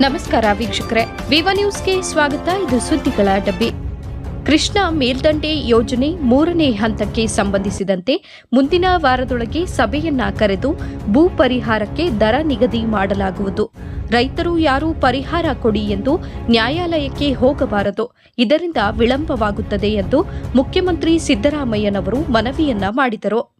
ನಮಸ್ಕಾರ ವೀಕ್ಷಕರೇ. ವಿವ ನ್ಯೂಸ್ಗೆ ಸ್ವಾಗತ. ಇದು ಸುದ್ದಿಗಳ ಡಬ್ಬಿ. ಕೃಷ್ಣ ಮೇಲ್ದಂಡೆ ಯೋಜನೆ ಮೂರನೇ ಹಂತಕ್ಕೆ ಸಂಬಂಧಿಸಿದಂತೆ ಮುಂದಿನ ವಾರದೊಳಗೆ ಸಭೆಯನ್ನ ಕರೆದು ಭೂ ಪರಿಹಾರಕ್ಕೆ ದರ ನಿಗದಿ ಮಾಡಲಾಗುವುದು. ರೈತರು ಯಾರೂ ಪರಿಹಾರ ಕೊಡಿ ಎಂದು ನ್ಯಾಯಾಲಯಕ್ಕೆ ಹೋಗಬಾರದು. ಇದರಿಂದ ವಿಳಂಬವಾಗುತ್ತದೆ ಎಂದು ಮುಖ್ಯಮಂತ್ರಿ ಸಿದ್ದರಾಮಯ್ಯನವರು ಮನವಿಯನ್ನ ಮಾಡಿದರು.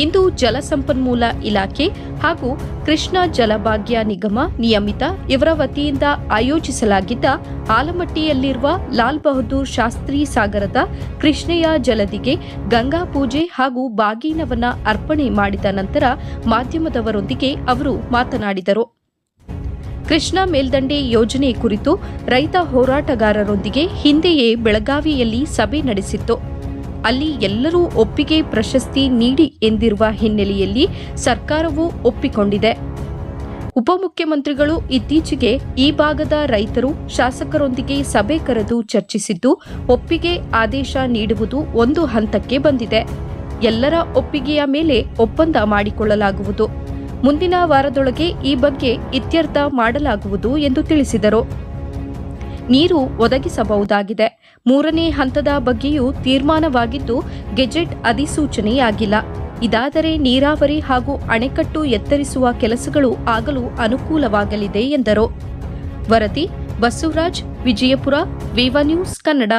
ಇಂದು ಜಲಸಂಪನ್ಮೂಲ ಇಲಾಖೆ ಹಾಗೂ ಕೃಷ್ಣ ಜಲಭಾಗ್ಯ ನಿಗಮ ನಿಯಮಿತ ಇವರ ವತಿಯಿಂದ ಆಯೋಜಿಸಲಾಗಿದ್ದ ಆಲಮಟ್ಟಿಯಲ್ಲಿರುವ ಲಾಲ್ ಬಹದ್ದೂರ್ ಶಾಸ್ತ್ರಿ ಸಾಗರದ ಕೃಷ್ಣೆಯ ಜಲದಿಗೆ ಗಂಗಾ ಪೂಜೆ ಹಾಗೂ ಬಾಗಿನವನ ಅರ್ಪಣೆ ಮಾಡಿದ ನಂತರ ಮಾಧ್ಯಮದವರೊಂದಿಗೆ ಅವರು ಮಾತನಾಡಿದರು. ಕೃಷ್ಣಾ ಮೇಲ್ದಂಡೆ ಯೋಜನೆ ಕುರಿತು ರೈತ ಹೋರಾಟಗಾರರೊಂದಿಗೆ ಹಿಂದೆಯೇ ಬೆಳಗಾವಿಯಲ್ಲಿ ಸಭೆ ನಡೆಸಿತ್ತು. ಅಲ್ಲಿ ಎಲ್ಲರೂ ಒಪ್ಪಿಗೆ ಪ್ರಶಸ್ತಿ ನೀಡಿ ಎಂದಿರುವ ಹಿನ್ನೆಲೆಯಲ್ಲಿ ಸರ್ಕಾರವು ಒಪ್ಪಿಕೊಂಡಿದೆ. ಉಪಮುಖ್ಯಮಂತ್ರಿಗಳು ಇತ್ತೀಚೆಗೆ ಈ ಭಾಗದ ರೈತರು ಶಾಸಕರೊಂದಿಗೆ ಸಭೆ ಕರೆದು ಚರ್ಚಿಸಿದ್ದು, ಒಪ್ಪಿಗೆ ಆದೇಶ ನೀಡುವುದು ಒಂದು ಹಂತಕ್ಕೆ ಬಂದಿದೆ. ಎಲ್ಲರ ಒಪ್ಪಿಗೆಯ ಮೇಲೆ ಒಪ್ಪಂದ ಮಾಡಿಕೊಳ್ಳಲಾಗುವುದು. ಮುಂದಿನ ವಾರದೊಳಗೆ ಈ ಬಗ್ಗೆ ಇತ್ಯರ್ಥ ಮಾಡಲಾಗುವುದು ಎಂದು ತಿಳಿಸಿದರು. ನೀರು ಒದಗಿಸಬಹುದಾಗಿದೆ. ಮೂರನೇ ಹಂತದ ಬಗ್ಗೆಯೂ ತೀರ್ಮಾನವಾಗಿದ್ದು, ಗೆಜೆಟ್ ಅಧಿಸೂಚನೆಯಾಗಿಲ್ಲ. ಇದಾದರೆ ನೀರಾವರಿ ಹಾಗೂ ಅಣೆಕಟ್ಟು ಎತ್ತರಿಸುವ ಕೆಲಸಗಳು ಆಗಲು ಅನುಕೂಲವಾಗಲಿದೆ ಎಂದರು. ವರದಿ ಬಸವರಾಜ್, ವಿಜಯಪುರ, ವಿವ ನ್ಯೂಸ್ ಕನ್ನಡ.